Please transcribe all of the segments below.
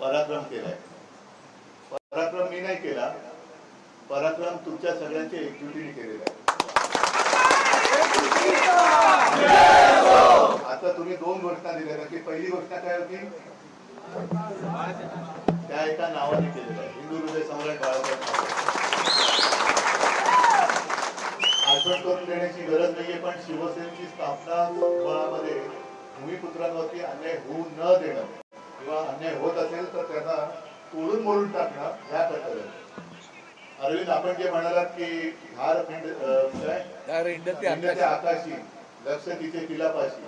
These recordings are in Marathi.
पराक्रम केलाय. पराक्रम मी नाही केला. पराक्रम तुमच्या सगळ्यांचे एकजुटीने केलेला आहे. आता तुम्ही दोन घोषणा दिल्या. की पहिली घोषणा काय होती? त्या एका नावाने केलेलं आहे. हिंदू हृदय सम्राट बाळासाहेब आठवण करून देण्याची गरज नाहीये पण शिवसेनेची स्थापना बळामध्ये भूमिपुत्रांवरती अन्याय होऊ न देणं. किंवा अन्याय होत असेल तर त्यांना तोडून मोडून टाकणं ह्या कर्तव्य अरविंद आपण जे म्हणालात की हिंडते आकाशी. लक्ष तिचे तिलापाशी.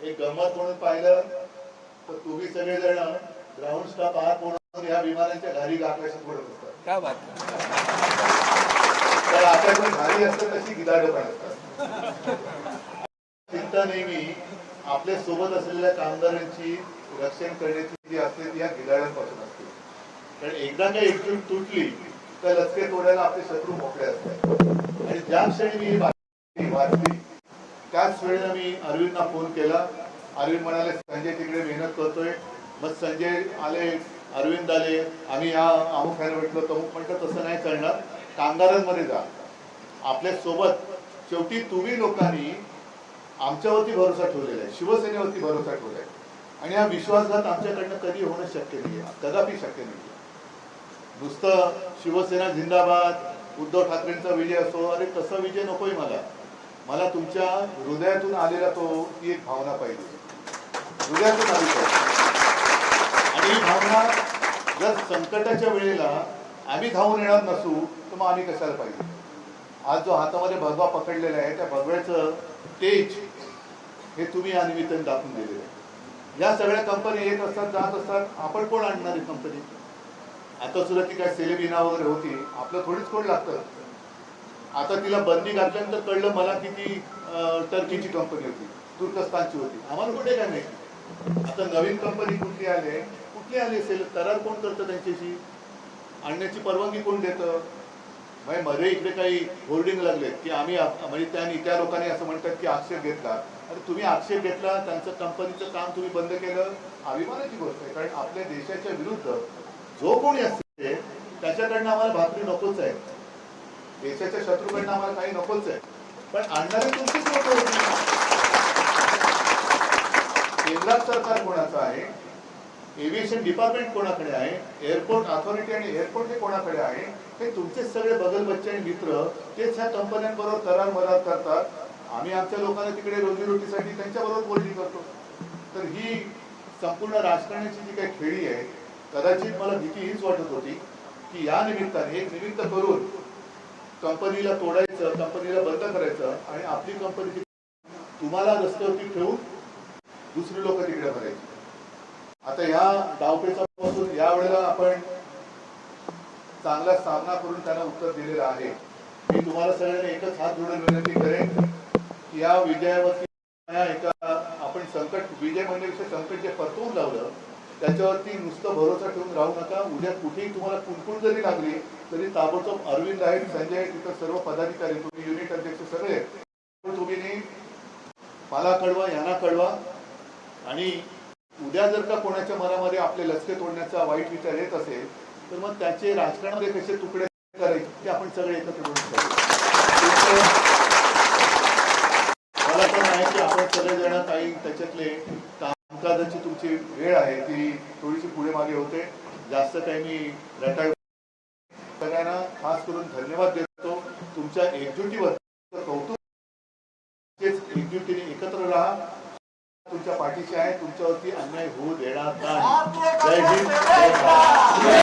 एक गंमत म्हणून पाहिलं तर तुम्ही सगळेजण ग्राउंड स्टाफ आहात म्हणून या विमानांच्या घारी आकाशात उडत असतात. काय बात? तर आकाश पण घारी असतात तशी गिदाड पण असतात. चिंता नेहमी आपल्यासोबत असलेल्या कामगारांची रक्षण करण्याची जी असते ती या गिधाड्यांपासून असते. कारण एकदा का एकजूट तुटली तर लचके तोडायला आपले शत्रू मोकळे असतात. आणि ज्या क्षणी मी बातमी वाचली त्याच वेळेला मी अरविंदना फोन केला. अरविंद म्हणाले संजय तिकडे मेहनत करतोय. मग संजय आले अरविंद आले. आम्ही या अमुक ह्याला भेटलो तमुक म्हटलं तसं नाही करणार. कामगारांमध्ये जा. आपल्यासोबत शेवटी तुम्ही लोकांनी आमच्यावरती भरोसा ठेवलेला आहे. शिवसेनेवरती भरोसा ठेवलाय आणि हा विश्वासघात आमच्याकडनं कधी होणं शक्य नाही कदापि शक्य नाही नुसतं शिवसेना झिंदाबाद उद्धव ठाकरेंचा विजय असो अरे तसा विजय नकोय मला. मला तुमच्या हृदयातून आलेला तो ही एक भावना पाहिजे. हृदयातून आली पाहिजे. आणि ही भावना जर संकटाच्या वेळेला आम्ही धावून येणार नसू तर मग आम्ही कशाला पाहिजे? आज जो हातामध्ये भगवा पकडलेला आहे त्या भगव्याचं तेज हे तुम्ही या निमित्ताने दाखवून दिलेलं आहे. या सगळ्या कंपनी येत असतात जात असतात आपण कोण आणणार आहे कंपनी आता सुद्धा ती काय सेलेबिना वगैरे होती आपलं थोडीच कोण लागतं? आता तिला बंदी घातल्यानंतर कळलं मला की ती टर्कीची कंपनी होती तुर्कस्तानची होती. आम्हाला कुठे काय माहिती? आता नवीन कंपनी कुठली आले कुठली आली असेल? करार कोण करतं त्यांच्याशी? आणण्याची परवानगी कोण देतं? म्हणजे मध्ये इकडे काही होर्डिंग लागले की आम्ही म्हणजे त्यांनी त्या लोकांनी असं म्हणतात की आक्षेप घेतला. अरे तुम्ही आक्षेप घेतला त्यांचं कंपनीचं काम तुम्ही बंद केलं. अभिमानाची गोष्ट आहे कारण आपल्या देशाच्या विरुद्ध जो कोणी असते त्याच्याकडनं आम्हाला भाकरी नकोच आहे. देशाच्या शत्रूकडनं आम्हाला काही नकोच आहे. पण आणणारे तुमचीच लोक केंद्रात सरकार कोणाचं आहे? एव्हिएशन डिपार्टमेंट कोणाकडे आहे? एअरपोर्ट अथॉरिटी आणि एअरपोर्ट हे कोणाकडे आहे? हे तुमचेच सगळे बगल बच्चे आणि मित्र तेच ह्या कंपन्यांबरोबर करार मदत करतात. आम्ही आमच्या लोकांना तिकडे रोजीरोटीसाठी त्यांच्याबरोबर बोलणी करतो. तर ही संपूर्ण राजकारणाची जी काही खेळी आहे कदाचित मला भीती हीच वाटत होती की या निमित्ताने एक निमित्त करून कंपनीला तोडायचं कंपनीला बंद करायचं आणि आपली कंपनी तुम्हाला रस्त्यावरती ठेवून दुसरी लोक तिकडे भरायची. आता ह्या डावपेचापासून या वेळेला आपण चांगला सामना करून त्यांना उत्तर दिलेलं आहे. मी तुम्हाला सगळ्यांना एकच हात जोडून विनंती करेन की या विजयावरती एका आपण संकट विजय म्हणण्यापेक्षा संकट जे परतवून लावलं त्याच्यावरती नुसतं भरोसा ठेवून राहू नका. उद्या कुठेही तुम्हाला कुणकुण जरी लागली तरी ताबडतोब अरविंद आहे संजय तिथं सर्व पदाधिकारी तुम्ही युनिट अध्यक्ष सगळे आहेत. तुम्ही मला कळवा यांना कळवा. आणि उद्या जर का कोणाच्या मनामध्ये आपले लचके तोडण्याचा वाईट विचार येत असेल तर मग त्याचे राजकारणामध्ये कसे तुकडे करायचे ते आपण सगळे एकत्र करू. तुमचं- मला पण आहे की आपण सगळेजण काही त्याच्यातले कामकाजाची तुमची वेळ आहे ती थोडीशी पुढे मागे होते. जास्त काही मी रटाळ सगळ्यांना खास करून धन्यवाद देतो. तुमच्या एकजुटीबद्दल कौतुक. एकजुटीने एकत्र राहा. तुमच्या पाठीशी आहे तुमच्यावरती अन्याय होऊ देणार नाही. जय हिंद